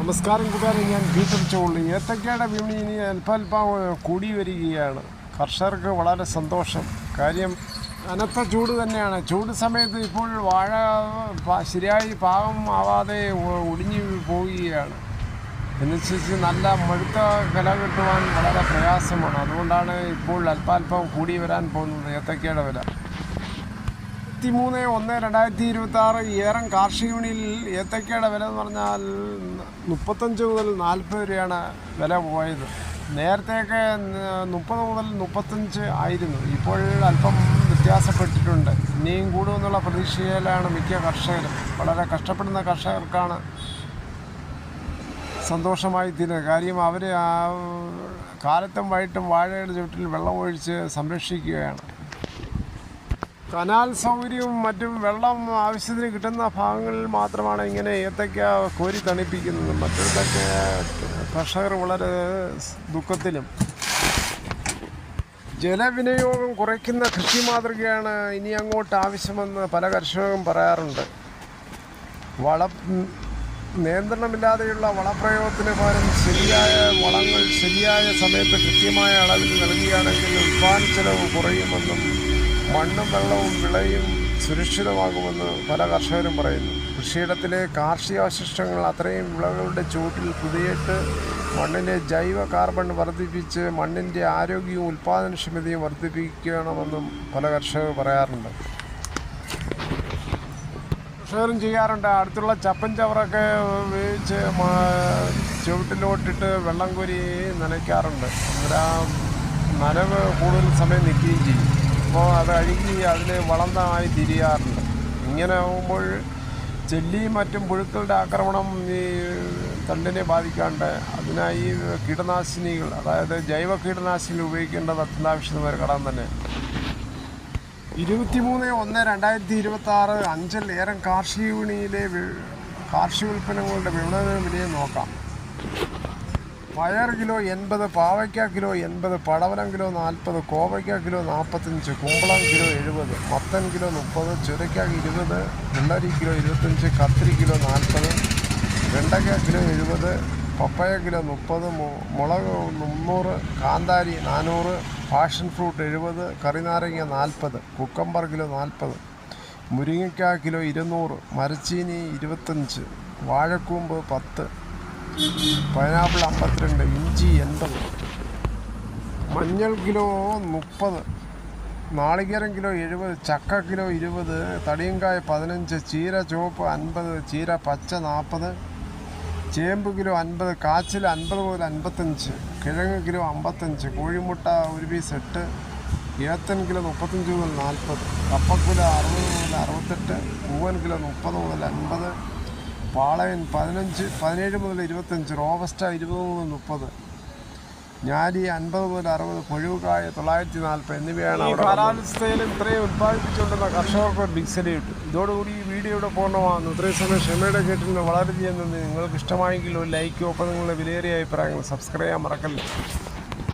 നമസ്കാരം കൂട്ടുകാരെ ഞാൻ പീറ്റർ ചോളി ഏത്തക്കയുടെ വിപണി ഇനി അല്പാൽപ്പം കൂടി വരികയാണ്. കർഷകർക്ക് വളരെ സന്തോഷം. കാര്യം അനത്ത ചൂട് തന്നെയാണ്. ചൂട് സമയത്ത് ഇപ്പോൾ വാഴ ശരിയായി പാകം ആവാതെ ഒടിഞ്ഞു പോവുകയാണ്. എന്നുവെച്ച് നല്ല മഴുത്ത വില കിട്ടുവാൻ വളരെ പ്രയാസമാണ്. അതുകൊണ്ടാണ് ഇപ്പോൾ അല്പാൽപ്പം കൂടി വരാൻ പോകുന്നത്. ഏത്തക്കയുടെ വില. ഇരുപത്തിമൂന്ന് ഒന്ന് രണ്ടായിരത്തി ഇരുപത്തി ആറ് ഏറം കാർഷിക വിപണിയിൽ ഏത്തക്കയുടെ വില എന്ന് പറഞ്ഞാൽ മുപ്പത്തഞ്ച് മുതൽ നാൽപ്പത് രൂപയാണ് വില പോയത്. നേരത്തെയൊക്കെ മുപ്പത് മുതൽ മുപ്പത്തഞ്ച് ആയിരുന്നു. ഇപ്പോൾ അല്പം വ്യത്യാസപ്പെട്ടിട്ടുണ്ട്. ഇനിയും കൂടുമെന്നുള്ള പ്രതീക്ഷയിലാണ് മിക്ക കർഷകരും. വളരെ കഷ്ടപ്പെടുന്ന കർഷകർക്കാണ് സന്തോഷമായി തീരുന്നത്. കാര്യം അവർ കാലത്തും വൈകിട്ടും വാഴയുടെ വെള്ളം ഒഴിച്ച് സംരക്ഷിക്കുകയാണ്. കനാൽ സൗകര്യവും മറ്റും വെള്ളം ആവശ്യത്തിന് കിട്ടുന്ന ഭാഗങ്ങളിൽ മാത്രമാണ് ഇങ്ങനെ ഏത്തക്ക കോരി തണിപ്പിക്കുന്നത് മറ്റിടത്തൊക്കെ കർഷകർ വളരെ ദുഃഖത്തിലും ജലവിനിയോഗം കുറയ്ക്കുന്ന കൃഷി മാതൃകയാണ് ഇനി അങ്ങോട്ട് ആവശ്യമെന്ന് പല കർഷകരും പറയാറുണ്ട്. വള നിയന്ത്രണമില്ലാതെയുള്ള വളപ്രയോഗത്തിന് പകരം ശരിയായ വളങ്ങൾ ശരിയായ സമയത്ത് കൃത്യമായ അളവിൽ നൽകുകയാണെങ്കിൽ ഉൽപ്പാദന ചെലവ് കുറയുമെന്നും മണ്ണും വെള്ളവും വിളയും സുരക്ഷിതമാകുമെന്ന് പല കർഷകരും പറയുന്നു. കൃഷിയിടത്തിലെ കാർഷികാവശിഷ്ടങ്ങൾ അത്രയും വിളകളുടെ ചുവട്ടിൽ പുതിയിട്ട് മണ്ണിലെ ജൈവ കാർബൺ വർദ്ധിപ്പിച്ച് മണ്ണിന്റെ ആരോഗ്യവും ഉൽപ്പാദനക്ഷമതയും വർദ്ധിപ്പിക്കണമെന്നും പല കർഷകർ പറയാറുണ്ട്. കർഷകരും ചെയ്യാറുണ്ട്. അടുത്തുള്ള ചപ്പൻ ചവറൊക്കെ ചുവട്ടിലോട്ടിട്ട് വെള്ളം കോരി നനയ്ക്കാറുണ്ട്. നനവ് കൂടുതൽ സമയം നിൽക്കുകയും ചെയ്യും. അപ്പോൾ അത് അഴുകി അതിൽ വളന്തമായി തിരിയാറുണ്ട്. ഇങ്ങനെ ആകുമ്പോൾ ചെല്ലിയും മറ്റും പുഴുക്കളുടെ ആക്രമണം ഈ തണ്ടിനെ ബാധിക്കാണ്ട് അതിനായി കീടനാശിനികൾ അതായത് ജൈവ കീടനാശിനികൾ ഉപയോഗിക്കേണ്ടത് അത്യന്താപേക്ഷിതമായ ഘടകം തന്നെ. ഇരുപത്തിമൂന്ന് ഒന്ന് രണ്ടായിരത്തി ഇരുപത്തി ആറ് അഞ്ചൽ കാർഷിക വിപണിയിലെ കാർഷിക ഉൽപ്പന്നങ്ങളുടെ വിപണന വിലയെ നോക്കാം. പയർ കിലോ എൺപത് പാവയ്ക്ക കിലോ എൺപത് പടവലം കിലോ നാൽപ്പത് കോവയ്ക്ക കിലോ നാൽപ്പത്തഞ്ച് കുമ്പളം കിലോ എഴുപത് മത്തൻ കിലോ മുപ്പത് ചുരയ്ക്ക ഇരുപത് വെള്ളരി കിലോ ഇരുപത്തഞ്ച് കത്തിരി കിലോ നാൽപ്പത് വെണ്ടയ്ക്ക കിലോ എഴുപത് പപ്പായ കിലോ മുപ്പത് മുളക് മുന്നൂറ് കാന്താരി നാനൂറ് പാഷൻ ഫ്രൂട്ട് എഴുപത് കറിനാരങ്ങ നാൽപ്പത് കുക്കമ്പർ കിലോ നാൽപ്പത് മുരിങ്ങയ്ക്ക കിലോ ഇരുന്നൂറ് മരച്ചീനി ഇരുപത്തഞ്ച് വാഴക്കൂമ്പ് പത്ത് പൈനാപ്പിൾ അമ്പത്തിരണ്ട് ഇഞ്ചി എൺപത് മഞ്ഞൾ കിലോ മുപ്പത് നാളികേരം കിലോ എഴുപത് ചക്ക കിലോ ഇരുപത് തടിയങ്കായ പതിനഞ്ച് ചീര ചുവപ്പ് അൻപത് ചീര പച്ച നാൽപ്പത് ചേമ്പ് കിലോ അൻപത് കാച്ചിൽ അൻപത് മുതൽ അൻപത്തഞ്ച് കിഴങ്ങ് കിലോ അമ്പത്തഞ്ച് കോഴിമുട്ട ഒരു പീസ് എട്ട് ഏത്തൻ കിലോ മുപ്പത്തഞ്ച് മുതൽ നാൽപ്പത് കപ്പക്കുല അറുപത് മുതൽ അറുപത്തെട്ട് പൂവൻ കിലോ മുപ്പത് മുതൽ അൻപത് പാളയൻ പതിനഞ്ച് പതിനേഴ് മുതൽ ഇരുപത്തഞ്ച് റോബസ്റ്റ ഇരുപത് മുതൽ മുപ്പത് ഞാലി അൻപത് മുതൽ അറുപത് കൊഴുകായ തൊള്ളായിരത്തി നാൽപ്പത് എന്നിവയാണ് കാലാവസ്ഥയിലും ഇത്രയും ഉത്പാദിപ്പിച്ചുകൊണ്ടുള്ള കർഷകർക്ക് ബിഗ് സല്യൂട്ട് ഇതോടുകൂടി ഈ വീഡിയോയുടെ പൂർണമാകുന്നു. ഇത്രയും സമയം ക്ഷമയുടെ കേട്ടിന് വളരെയധികം നന്ദി. നിങ്ങൾക്ക് ഇഷ്ടമായെങ്കിൽ ഒരു ലൈക്കോ ഒപ്പം നിങ്ങളുടെ വിലയേറിയ അഭിപ്രായങ്ങൾ സബ്സ്ക്രൈബ് ചെയ്യാൻ മറക്കല്ലേ.